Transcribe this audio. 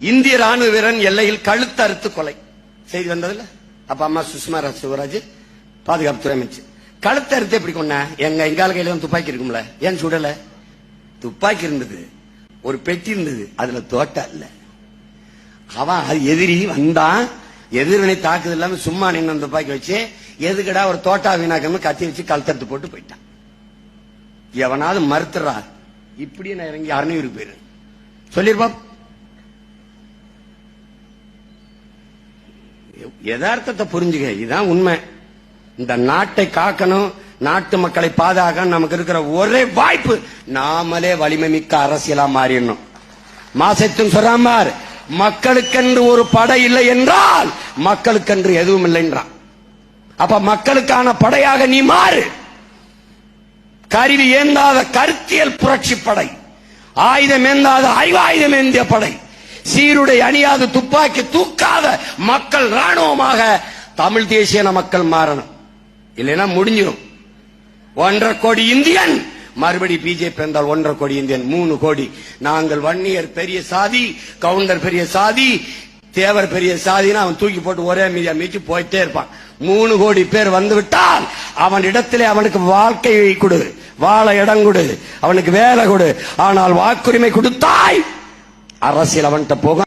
இந்திய ராணுவ வீரன் எல்லையில் கழுத்து அறுத்து கொலை. செய்தி வந்ததுல? அப்ப அம்மா சுஷ்மா ராஜ் சிவராஜ் பாதுகாப்புத்துறை அமைச்சு. கழுத்து அறுத்து எப்படி கொண்டா எங்க எங்கால கையில துப்பாக்கி இருக்கும்ல. ஏன் சுடல? துப்பாக்கி இருந்தது. ஒரு பெட்டி இருந்தது. அதுல தோட்டா இல்ல அவன் அது எதிரி வந்தான். எதிர்வினை தாக்குதல் இல்லாம சும்மா நின்று துப்பாக்கி வச்சு எதுக்கடா ஒரு தோட்டா வீணாக்கணும் கத்தி வச்சு கழுத்தறுத்து போட்டு போயிட்டான். எவனாவது மறுத்துறா. இப்படியே நான் இறங்கி அறநூறு பேரு. சொல்லிருப்பான் யதார்த்தத்தை புரிஞ்சுக்க இதுதான் உண்மை. இந்த நாட்டை காக்கணும் நாட்டு மக்களை பாதுகாக்க நமக்கு இருக்கிற ஒரே வாய்ப்பு நாமளே வலிமை மிக்க அரசியலா மாறிடணும். மாசத்தும் சொல்லாமார் மக்களுக்கென்று ஒரு படை இல்லை என்றால் மக்களுக்கென்று எதுவும் இல்லை என்றான் அப்ப மக்களுக்கான படையாக நீ மாறு. கருவி ஏந்தாத கருத்தியல் புரட்சி படை ஆயுதம் ஏந்தாத ஆய்வாயுதம் ஏந்திய படை. சீருடை அணியாது துப்பாக்கி தூக்காத மக்கள் ராணுவமாக தமிழ் தேசியன மக்கள் மாறணும். இல்லைன்னா முடிஞ்சிடும் ஒன்றரை கோடி இந்தியன். மறுபடி பிஜேபி என்றால் ஒன்றரை கோடி இந்தியன். மூணு கோடி. நாங்கள் வன்னியர் பெரிய சாதி கவுண்டர் பெரிய சாதி தேவர் பெரிய சாதினா அவன் தூக்கி போட்டு ஒரே மீதியா மீச்சு போயிட்டே இருப்பான். மூணு கோடி பேர் வந்து விட்டால் அவன் இடத்திலே அவனுக்கு வாழ்க்கையை கொடு. வாழ இடம் கொடு. அவனுக்கு வேலை கொடு. ஆனால் வாக்குரிமை கொடுத்தாய். அரசியல் அவன்கிட்ட போக